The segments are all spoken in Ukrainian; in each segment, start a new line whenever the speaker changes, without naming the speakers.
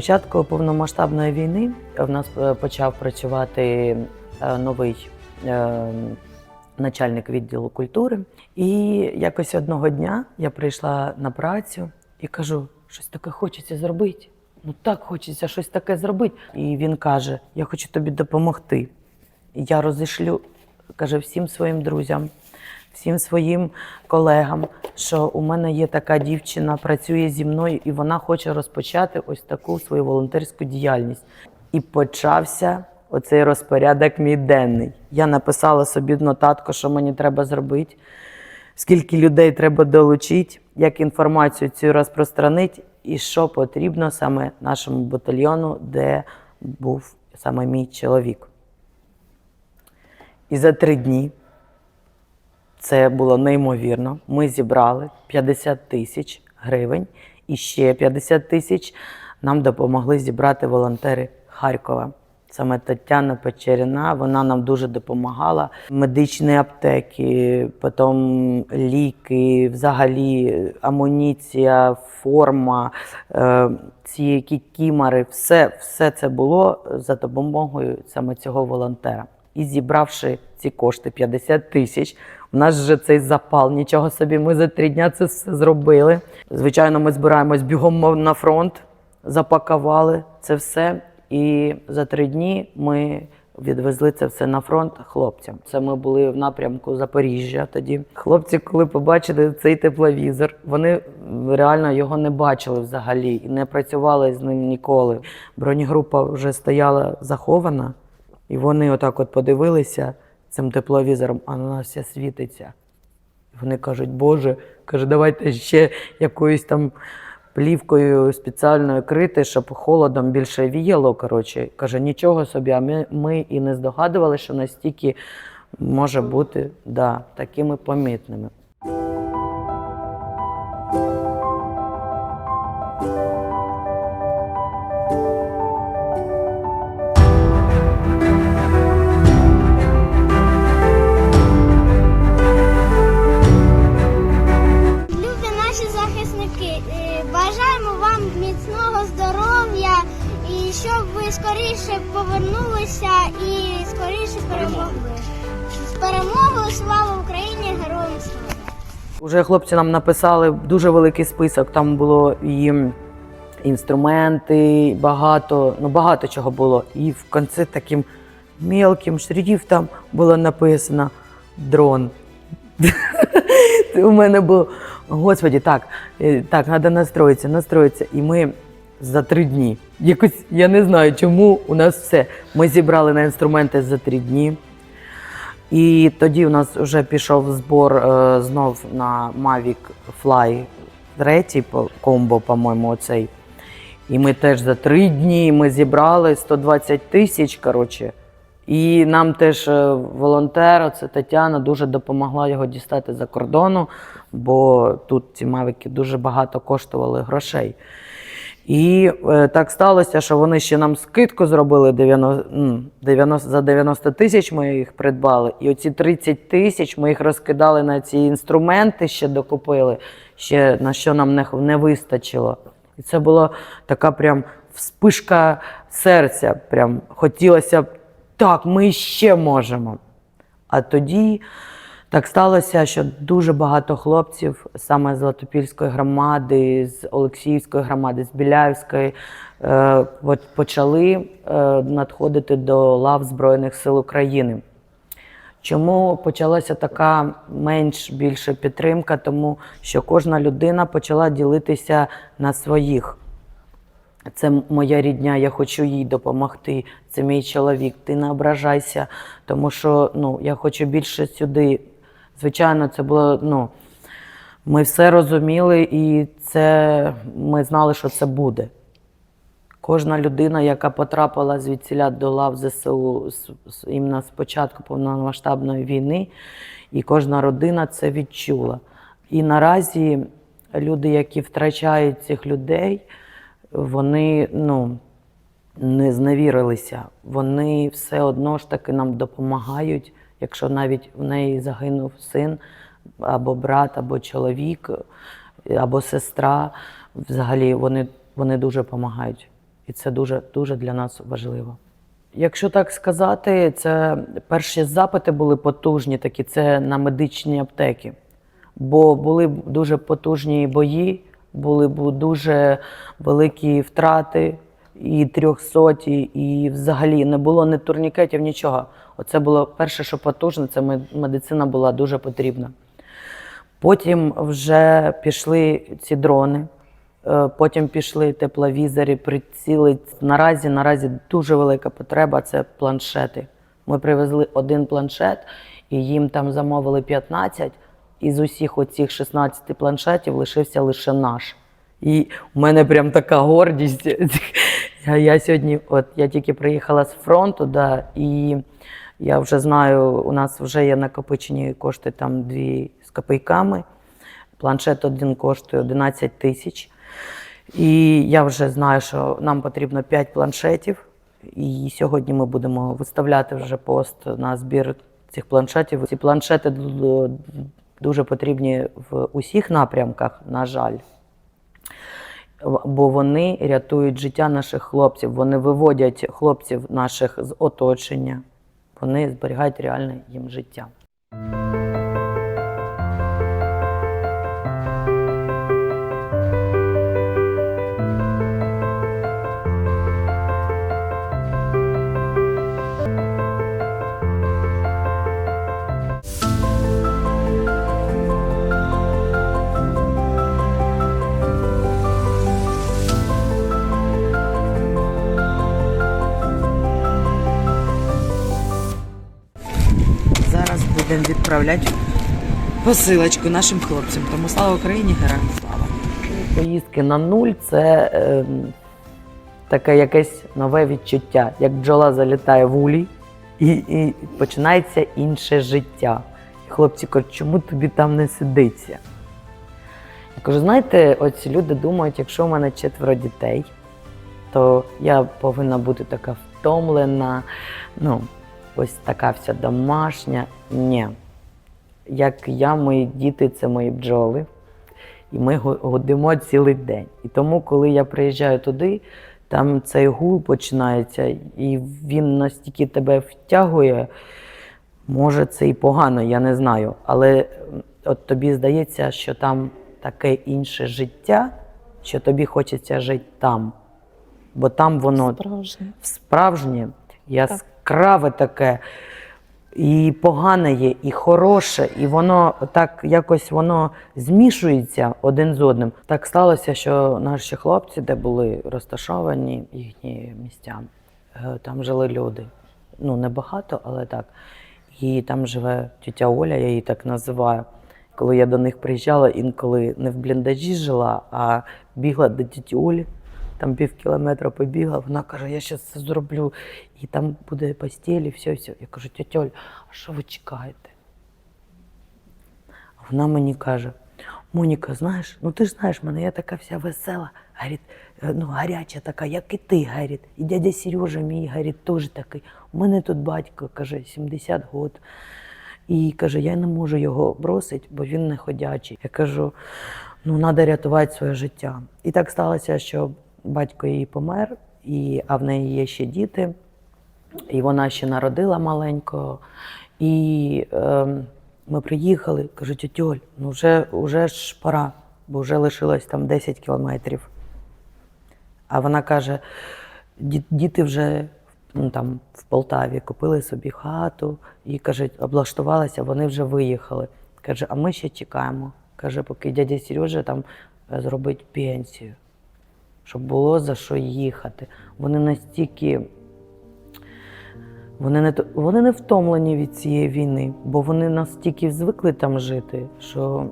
початку повномасштабної війни в нас е, почав працювати е, новий е, начальник відділу культури. І якось одного дня я прийшла на працю і кажу, щось таке хочеться зробити. Ну так хочеться щось таке зробити. І він каже: Я хочу тобі допомогти. Я розішлю, каже, всім своїм друзям, всім своїм колегам, що у мене є така дівчина, працює зі мною, і вона хоче розпочати ось таку свою волонтерську діяльність. І почався оцей розпорядок мій денний. Я написала собі нотатку, що мені треба зробити, скільки людей треба долучити, як інформацію цю розпространити, і що потрібно саме нашому батальйону, де був саме мій чоловік. І за три дні це було неймовірно. Ми зібрали 50 тисяч гривень і ще 50 тисяч нам допомогли зібрати волонтери Харкова. Саме Тетяна Печеріна, вона нам дуже допомагала. Медичні аптеки, потім ліки, взагалі амуніція, форма, е, ці кікімори, все, все це було за допомогою саме цього волонтера. І зібравши ці кошти 50 тисяч, у нас вже цей запал, нічого собі, ми за три дня це все зробили. Звичайно, ми збираємось бігом на фронт, запакували це все. І за три дні ми відвезли це все на фронт хлопцям. Це ми були в напрямку Запоріжжя тоді. Хлопці, коли побачили цей тепловізор, вони реально його не бачили взагалі і не працювали з ним ніколи. Бронегрупа вже стояла захована, і вони отак от подивилися цим тепловізором, а на нас все світиться. Вони кажуть, Боже, каже, давайте ще якоюсь там плівкою спеціальною крити, щоб холодом більше віяло. Коротше, каже, нічого собі, а ми, ми і не здогадувалися, що настільки може бути да, такими помітними.
Скоріше. З перемогою слава Україні! Героям слава!
Уже хлопці нам написали дуже великий список. Там було і інструменти, багато, ну багато чого було. І в кінці таким мелким шрифтом було написано дрон. У мене було, господі, так, е, так, треба настроїтися, настроїтися. І ми за три дні. Якось я не знаю, чому у нас все. Ми зібрали на інструменти за три дні. І тоді у нас вже пішов збор е, знов на Mavic Fly 3 комбо, по-моєму, оцей. І ми теж за три дні ми зібрали 120 тисяч. Коротше. І нам теж е, волонтер, це Тетяна, дуже допомогла його дістати за кордону, бо тут ці мавики дуже багато коштували грошей. І е, так сталося, що вони ще нам скидку зробили 90, 90, за 90 тисяч ми їх придбали. І оці 30 тисяч ми їх розкидали на ці інструменти, ще докупили, ще на що нам не, не вистачило. І це була така прям вспишка серця. Прям хотілося б так, ми ще можемо. А тоді так сталося, що дуже багато хлопців саме з Латопільської громади, з Олексіївської громади, з Біляївської е, почали е, надходити до лав Збройних сил України. Чому почалася така менш більше підтримка? Тому що кожна людина почала ділитися на своїх. Це моя рідня, я хочу їй допомогти. Це мій чоловік. Ти не ображайся, тому що ну, я хочу більше сюди. Звичайно, це було. Ну, ми все розуміли, і це ми знали, що це буде. Кожна людина, яка потрапила звідсіля до лав ЗСУ іменно з початку повномасштабної війни, і кожна родина це відчула. І наразі люди, які втрачають цих людей, вони ну, не зневірилися. Вони все одно ж таки нам допомагають, якщо навіть в неї загинув син, або брат, або чоловік, або сестра. Взагалі вони, вони дуже допомагають. І це дуже, дуже для нас важливо. Якщо так сказати, це перші запити були потужні, такі це на медичні аптеки. Бо були дуже потужні бої, були дуже великі втрати, і трьохсоті, і взагалі не було ні турнікетів, нічого. Оце було перше, що потужне, це медицина була дуже потрібна. Потім вже пішли ці дрони, е, потім пішли тепловізори, приціли. Наразі, наразі дуже велика потреба це планшети. Ми привезли один планшет, і їм там замовили 15. І з усіх оцих 16 планшетів лишився лише наш. І у мене прям така гордість. Я, я сьогодні, от я тільки приїхала з фронту, да, і я вже знаю, у нас вже є накопичені кошти там дві з копійками. Планшет один коштує 11 тисяч. І я вже знаю, що нам потрібно 5 планшетів. І сьогодні ми будемо виставляти вже пост на збір цих планшетів. Ці планшети дуже потрібні в усіх напрямках, на жаль. Бо вони рятують життя наших хлопців, вони виводять хлопців наших з оточення, вони зберігають реальне їм життя. Будемо відправляти посилочку нашим хлопцям. Тому слава Україні, героям слава! Поїздки на нуль це е, таке якесь нове відчуття, як бджола залітає в улій і, і починається інше життя. І хлопці кажуть, чому тобі там не сидиться? Я кажу, знаєте, оці люди думають, якщо у мене четверо дітей, то я повинна бути така втомлена, ну, ось така вся домашня. Ні. Як я, мої діти це мої бджоли, і ми го- гудимо цілий день. І тому, коли я приїжджаю туди, там цей гул починається, і він настільки тебе втягує, може, це і погано, я не знаю. Але от тобі здається, що там таке інше життя, що тобі хочеться жити там. Бо там воно
Справжнє.
справжнє, яскраве таке, і погане є, і хороше, і воно так якось воно змішується один з одним. Так сталося, що наші хлопці, де були розташовані їхні місця, е, там жили люди. Ну, небагато, але так. І там живе тітя Оля, я її так називаю. Коли я до них приїжджала, інколи не в бліндажі жила, а бігла до тіті Олі, там пів кілометра побігла, вона каже, я зараз це зроблю, і там буде постіль, і все, все. Я кажу, тетя Оль, а що ви чекаєте? Вона мені каже, Моніка, знаєш, ну ти ж знаєш мене, я така вся весела, говорить, е, ну, гаряча така, як і ти, говорить. І дядя Сережа мій, говорить, теж такий. У мене тут батько, каже, 70 год. І каже, я не можу його бросити, бо він не ходячий. Я кажу, ну треба рятувати своє життя. І так сталося, що батько її помер, і, а в неї є ще діти, і вона ще народила маленького. І е, ми приїхали, кажу, тьотю ну вже, вже ж пора, бо вже лишилось там 10 кілометрів. А вона каже: діти вже ну, там, в Полтаві купили собі хату і каже, облаштувалися, вони вже виїхали. Каже, а ми ще чекаємо. Каже, поки дядя Сережа там е, зробить пенсію, щоб було за що їхати. Вони настільки. Вони не, вони не втомлені від цієї війни, бо вони настільки звикли там жити, що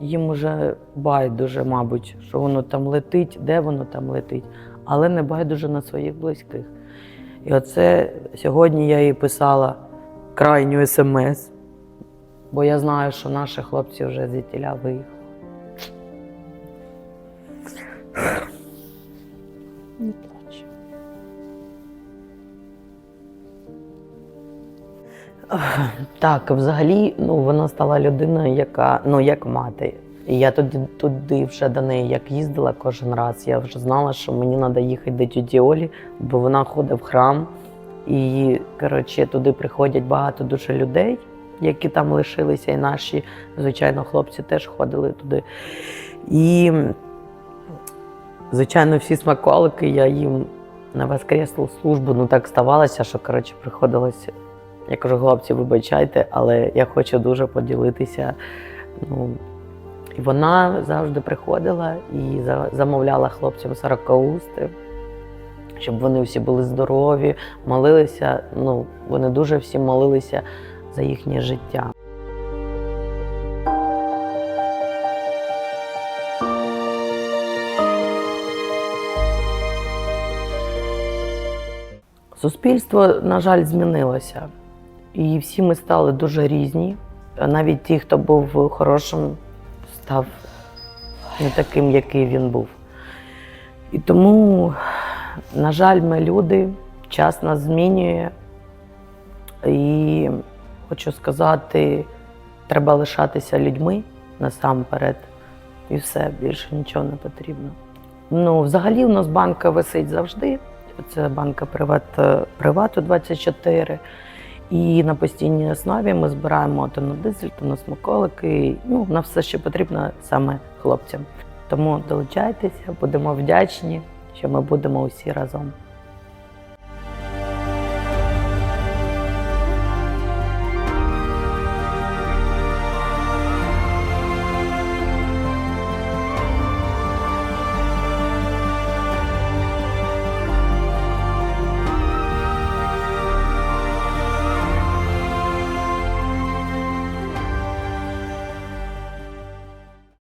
їм уже байдуже, мабуть, що воно там летить, де воно там летить, але не байдуже на своїх близьких. І оце сьогодні я їй писала крайню смс, бо я знаю, що наші хлопці вже звідтіля виїхали. Так, взагалі, ну вона стала людиною, яка ну як мати. І я тоді туди вже до неї як їздила кожен раз. Я вже знала, що мені треба їхати до тіті Олі, бо вона ходить в храм. І коротше, туди приходять багато дуже людей, які там лишилися, і наші, звичайно, хлопці теж ходили туди. І, звичайно, всі смаколики я їм на воскреслу службу. Ну так ставалося, що коротше приходилося. Я кажу, хлопці, вибачайте, але я хочу дуже поділитися. Ну, і вона завжди приходила і замовляла хлопцям сорокаусти, щоб вони всі були здорові, молилися. Ну, вони дуже всі молилися за їхнє життя. Суспільство, на жаль, змінилося. І всі ми стали дуже різні. Навіть ті, хто був хорошим, став не таким, який він був. І тому, на жаль, ми люди, час нас змінює. І хочу сказати, треба лишатися людьми насамперед. І все, більше нічого не потрібно. Ну, взагалі, у нас банка висить завжди. Це банка Приват, Привату 24. І на постійній основі ми збираємо то на дизель, то на смаколики, ну, на все, що потрібно саме хлопцям. Тому долучайтеся, будемо вдячні, що ми будемо усі разом.